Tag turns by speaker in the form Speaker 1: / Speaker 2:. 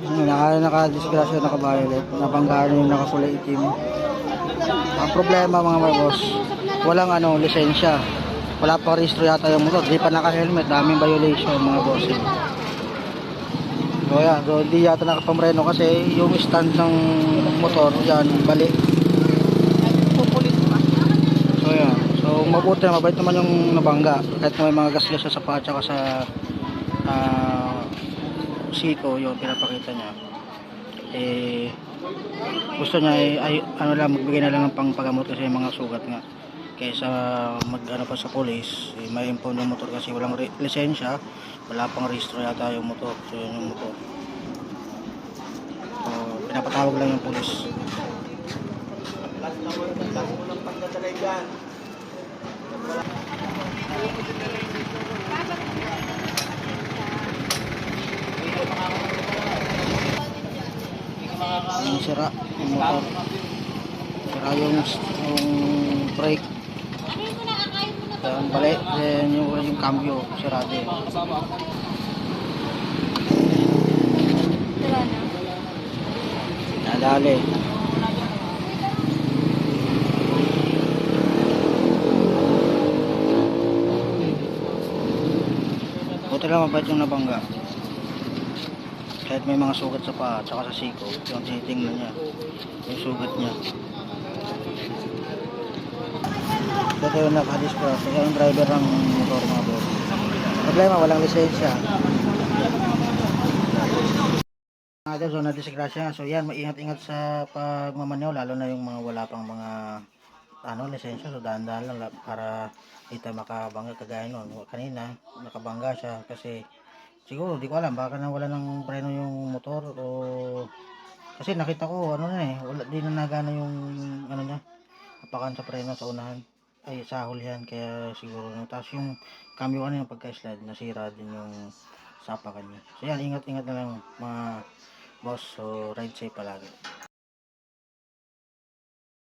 Speaker 1: Ano, naka, nakadisgrasya, nakabayolet. Nabanggaan yung nakakulay itim. Ang problema mga boss, walang ano, lisensya. Wala pa rehistro yata yung motor. Di pa naka-helmet. Daming violation mga boss. eh. So yan, so di yata nakapamreno kasi yung stand ng motor, yan, bali. So yan. So mabuti na mabait naman yung nabangga. Kahit may mga gasgas sa paa tsaka sa ah, siko yung pinapakita niya. Eh gusto niya ay, ay ano lang magbigay na lang ng pangpagamot kasi mga sugat nga. Kaysa mag ano pa sa police, eh, may impound yung motor kasi walang lisensya, wala pang rehistro yata yung motor. So yun yung motor. So pinapatawag lang yung police.
Speaker 2: Last na mo, last mo ng pagdadalay dyan.
Speaker 1: yung sira yung motor sira yung, yung brake yung bali then yung, yung cambio sira din nadali. Buti lang mabait yung nabangga. Kahit may mga sugat sa paa tsaka sa siko yung tinitingnan niya yung sugat niya ito yung nakadiscuss ito yung driver ng motor mga boss. Problema walang lisensya. Natin so nadisgrasya. So yan maingat-ingat sa pagmamanyaw lalo na yung mga wala pang mga ano lisensya. So dahan-dahan lang la- para kita makabangga. Kagaya nun kanina nakabangga siya. Kasi siguro di ko alam baka nawala ng preno yung motor o kasi nakita ko ano na eh wala di na nagana yung ano niya apakan sa preno sa unahan ay sa hulihan kaya siguro no. tapos yung cambio ano yung pagka-slide nasira din yung sa apakan niya so yan ingat-ingat na lang mga boss. So ride safe palagi